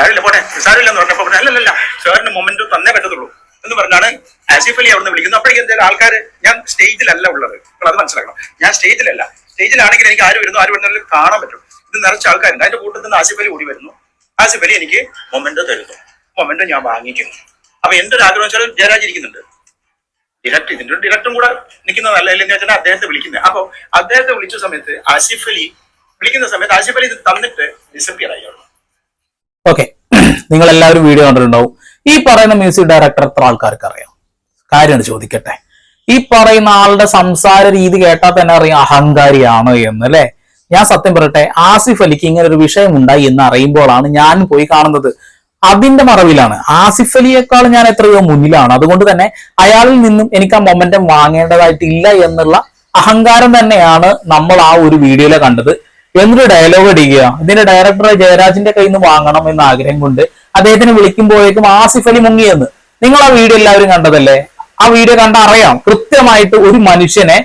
സാരില്ല പോട്ടെ. സാരില്ലെന്ന് പറഞ്ഞപ്പോ പറഞ്ഞു, അല്ലല്ല സാറിന് മൊമെന്റ് തന്നേ പറ്റത്തുള്ളൂ. എന്ന് പറഞ്ഞാണ് ആസിഫ് അലി അവിടുന്ന് വിളിക്കുന്നത്. അപ്പോഴേക്കും എന്തായാലും ആൾക്കാർ ഞാൻ സ്റ്റേജിലല്ല ഉള്ളത്. നിങ്ങൾ അത് മനസ്സിലാക്കണം. ഞാൻ സ്റ്റേജിലല്ല. സ്റ്റേജിലാണെങ്കിൽ എനിക്ക് ആര് വരുന്നു ആര് വരുന്നാലും കാണാൻ പറ്റും. ഇത് നിറച്ച ആൾക്കാരുണ്ട്. അതിന്റെ കൂട്ടത്തിൽ നിന്ന് ആസിഫ് അലി ഓടി വരുന്നു. ആസിഫ് അലി എനിക്ക് മൊമെന്റ് തരുന്നു. മൊമെന്റ് ഞാൻ വാങ്ങിക്കുന്നു. അപ്പൊ എന്റെ ഒരു ആഗ്രഹം വെച്ചാൽ ജയരാജ് ഇരിക്കുന്നുണ്ട്. ഡിറക്ടർ ഇതിന്റെ ഒരു ഡിറക്ടറും കൂടെ നിൽക്കുന്നതല്ല ഇല്ലെന്ന് വെച്ചാൽ അദ്ദേഹത്തെ വിളിക്കുന്നത്. അപ്പോൾ അദ്ദേഹത്തെ വിളിച്ച സമയത്ത് ആസിഫ് അലി വിളിക്കുന്ന സമയത്ത് ആസിഫ് അലി ഇത് തന്നിട്ട് ഡിസപ്പിയർ ആയി. ഓക്കെ നിങ്ങൾ എല്ലാവരും വീഡിയോ കണ്ടിട്ടുണ്ടാവും. ഈ പറയുന്ന മ്യൂസിക് ഡയറക്ടർ എത്ര ആൾക്കാർക്ക് അറിയാം കാര്യമാണ് ചോദിക്കട്ടെ. ഈ പറയുന്ന ആളുടെ സംസാര രീതി കേട്ടാൽ തന്നെ അറിയാം അഹങ്കാരിയാണ് എന്ന് അല്ലെ? ഞാൻ സത്യം പറയട്ടെ ആസിഫ് അലിക്ക് ഇങ്ങനെ ഒരു വിഷയം ഉണ്ടായി എന്ന് അറിയുമ്പോഴാണ് ഞാൻ പോയി കാണുന്നത്. അതിന്റെ മറവിലാണ്. ആസിഫ് അലിയേക്കാൾ ഞാൻ എത്രയോ മുന്നിലാണ്. അതുകൊണ്ട് തന്നെ അയാളിൽ നിന്നും എനിക്ക് ആ മൊമെന്റം വാങ്ങേണ്ടതായിട്ടില്ല എന്നുള്ള അഹങ്കാരം തന്നെയാണ് നമ്മൾ ആ ഒരു വീഡിയോയിലെ കണ്ടത്. എന്നിട്ട് ഡയലോഗ് അടിക്കുക. ഇതിന്റെ ഡയറക്ടർ ജയരാജിന്റെ കയ്യിൽ നിന്ന് വാങ്ങണം എന്ന ആഗ്രഹം കൊണ്ട് അദ്ദേഹത്തിന് വിളിക്കുമ്പോഴേക്കും ആസിഫ് അലി മുങ്ങിയെന്ന്. നിങ്ങൾ ആ വീഡിയോ എല്ലാവരും കണ്ടതല്ലേ? ആ വീഡിയോ കണ്ട അറിയാം. കൃത്യമായിട്ട് ഒരു മനുഷ്യനെ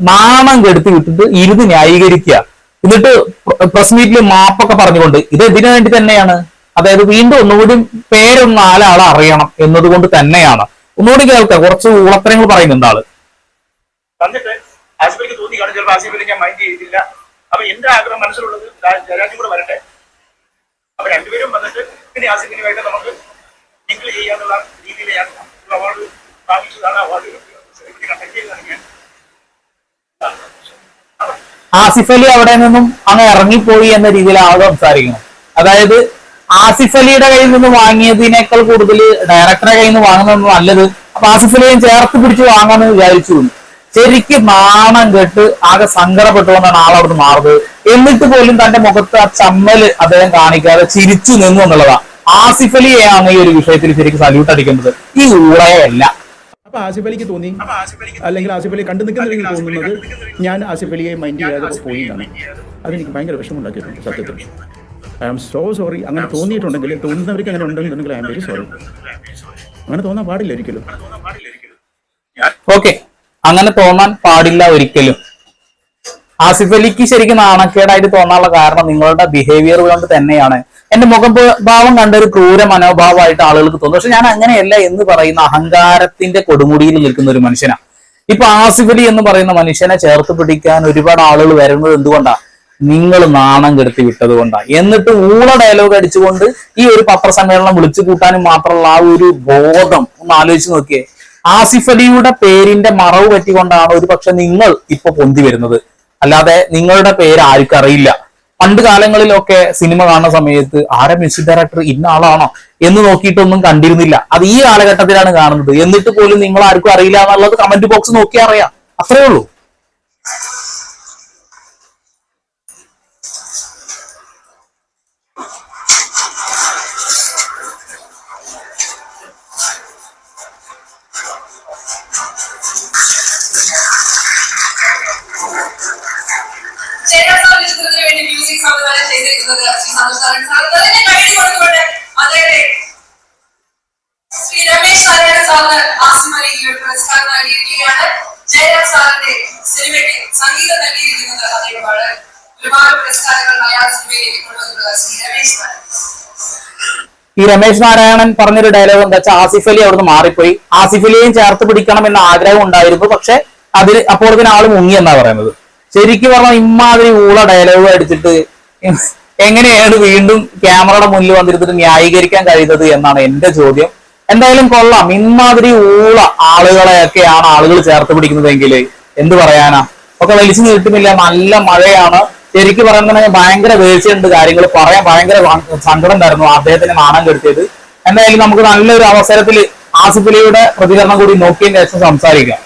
നാണം കെടുത്തി വിട്ടിട്ട് ഇരുന്ന് ന്യായീകരിക്കുക. എന്നിട്ട് പ്രസ് മീറ്റിൽ മാപ്പൊക്കെ പറഞ്ഞുകൊണ്ട് ഇത് ഇതിനു വേണ്ടി തന്നെയാണ്. അതായത് വീണ്ടും ഒന്നുകൂടി പേരൊന്ന് നാലാളെ അറിയണം എന്നതുകൊണ്ട് തന്നെയാണ്. ഒന്നുകൂടി കേൾക്കാം. കുറച്ച് ഉളത്തരങ്ങൾ പറയുന്നുണ്ട് ആൾ. തന്നിട്ട് ആസിഫ് അലിക്ക് തോന്നി കാണും. ചിലപ്പോൾ ഞാൻ മൈൻഡ് ചെയ്തില്ല അപ്പൊ എന്റെ ആഗ്രഹം മനസ്സിലുള്ളത് ജയ- ജയരാജും കൂടെ വരട്ടെ. അപ്പൊ രണ്ടുപേരും വന്നിട്ട് പിന്നെ ആസിഫിനുമായിട്ട് നമുക്ക് മിങ്കിൾ ചെയ്യാനുള്ള രീതിയിൽ ഞാൻ അവാർഡ് സ്ഥാപിച്ചതാണ് അവാർഡ് ആസിഫ് അലി അവിടെ നിന്നും അങ്ങ് ഇറങ്ങിപ്പോയി എന്ന രീതിയിൽ ആളുകൾ സംസാരിക്കണം അതായത് ആസിഫ് അലിയുടെ കയ്യിൽ നിന്ന് വാങ്ങിയതിനേക്കാൾ കൂടുതൽ ഡയറക്ടറെ കയ്യിൽ നിന്ന് വാങ്ങുന്നത് നല്ലത്. അപ്പൊ ആസിഫ് അലിയും ചേർത്ത് പിടിച്ച് വാങ്ങാന്ന് വിചാരിച്ചു. ശരിക്കും നാണം കെട്ട് ആകെ സങ്കടപ്പെട്ടുകൊണ്ടാണ് ആൾ അവിടുന്ന് മാറുന്നത്. എന്നിട്ട് പോലും തന്റെ മുഖത്ത് ആ ചമ്മൽ അദ്ദേഹം കാണിക്കാതെ ചിരിച്ചു നിന്നു എന്നുള്ളതാണ് ആസിഫ് അലിയെയാണ് ഈ ഒരു വിഷയത്തിൽ ശരിക്കും സല്യൂട്ട് അടിക്കേണ്ടത് ഈ ഊളയല്ല അപ്പൊ ആസിഫ് അലിക്ക് തോന്നി. അല്ലെങ്കിൽ ആസിഫ് അലി കണ്ടു നിൽക്കുന്ന തോന്നുന്നത് ഞാൻ ആസിഫ് അലിയെ മൈൻഡ് ചെയ്യാതെ പോയി അതെനിക്ക് ഭയങ്കര വിഷമമുണ്ടാക്കിയിട്ടുണ്ട് സത്യത്തിൽ. ഐ ആം സോ സോറി അങ്ങനെ തോന്നിയിട്ടുണ്ടെങ്കിൽ തോന്നുന്നവർക്ക് അങ്ങനെ ഉണ്ടെന്നുണ്ടെങ്കിൽ ഐ ആം വെരി സോറി അങ്ങനെ തോന്നാൻ പാടില്ല ഒരിക്കലും. ഓക്കെ അങ്ങനെ തോന്നാൻ പാടില്ല ഒരിക്കലും. ആസിഫ് അലിക്ക് ശരിക്കും നാണക്കേടായിട്ട് തോന്നാനുള്ള കാരണം നിങ്ങളുടെ ബിഹേവിയർ കൊണ്ട് തന്നെയാണ്. എന്റെ മുഖഭാവം കണ്ട ഒരു ക്രൂര മനോഭാവമായിട്ട് ആളുകൾക്ക് തോന്നും. പക്ഷെ ഞാൻ അങ്ങനെയല്ല എന്ന് പറയുന്ന അഹങ്കാരത്തിന്റെ കൊടുമുടിയിൽ നിൽക്കുന്ന ഒരു മനുഷ്യനാണ് ഇപ്പൊ ആസിഫ് അലി എന്ന് പറയുന്ന മനുഷ്യനെ ചേർത്ത് പിടിക്കാൻ ഒരുപാട് ആളുകൾ വരുന്നത് എന്തുകൊണ്ടാ? നിങ്ങൾ നാണം കെടുത്തി വിട്ടത് കൊണ്ടാ. എന്നിട്ട് ഊള ഡയലോഗ് അടിച്ചുകൊണ്ട് ഈ ഒരു പത്രസമ്മേളനം വിളിച്ചു കൂട്ടാനും മാത്രമുള്ള ആ ഒരു ബോധം ഒന്ന് ആലോചിച്ച് നോക്കിയേ. ആസിഫ് അലിയുടെ പേരിന്റെ മറവ് പറ്റിക്കൊണ്ടാണ് ഒരു പക്ഷെ നിങ്ങൾ ഇപ്പൊ പൊന്തി വരുന്നത്. അല്ലാതെ നിങ്ങളുടെ പേര് ആർക്കും അറിയില്ല. പണ്ട് കാലങ്ങളിലൊക്കെ സിനിമ കാണുന്ന സമയത്ത് ആരെ മ്യൂസിക് ഡയറക്ടർ ഇന്ന ആളാണോ എന്ന് നോക്കിയിട്ടൊന്നും കണ്ടിരുന്നില്ല. അത് ഈ കാലഘട്ടത്തിലാണ് കാണുന്നത്. എന്നിട്ട് പോലും നിങ്ങൾ ആർക്കും അറിയില്ല എന്നുള്ളത് കമന്റ് ബോക്സ് നോക്കി അറിയാം. അത്രേ ഉള്ളൂ. വേണ്ടി ഈ രമേശ് നാരായണൻ പറഞ്ഞൊരു ഡയലോഗ് എന്താ വെച്ചാൽ ആസിഫ് അലി അവിടുന്ന് മാറിപ്പോയി. ആസിഫ് അലിയെയും ചേർത്ത് പിടിക്കണം എന്ന ആഗ്രഹം ഉണ്ടായിരുന്നു. പക്ഷെ അതിൽ അപ്പോൾ ആൾ മുങ്ങി എന്നാ പറയുന്നത്. ശരിക്കും പറഞ്ഞാൽ ഇമ്മാതിരി ഊള ഡയലോഗ് അടിച്ചിട്ട് എങ്ങനെയാണ് വീണ്ടും ക്യാമറയുടെ മുന്നിൽ വന്നിരുന്നിട്ട് ന്യായീകരിക്കാൻ കഴിയുന്നത് എന്നാണ് എന്റെ ചോദ്യം. എന്തായാലും കൊള്ളാം. ഇമ്മാതിരി ഊള ആളുകളെയൊക്കെയാണ് ആളുകൾ ചേർത്ത് പിടിക്കുന്നതെങ്കിൽ എന്ത് പറയാനാ? ഒക്കെ വലിച്ചു നീട്ടുമില്ല നല്ല മഴയാണ്. ശരിക്കും പറയുന്നത് ഭയങ്കര വീഴ്ചയുണ്ട് കാര്യങ്ങൾ. പറയാൻ ഭയങ്കര സങ്കടം ഉണ്ടായിരുന്നു അദ്ദേഹത്തിന് നാണം കെടുത്തിയത്. എന്തായാലും നമുക്ക് നല്ലൊരു അവസരത്തിൽ ആസിഫലിയുടെ പ്രതികരണം കൂടി നോക്കിയതിന് ശേഷം സംസാരിക്കാം.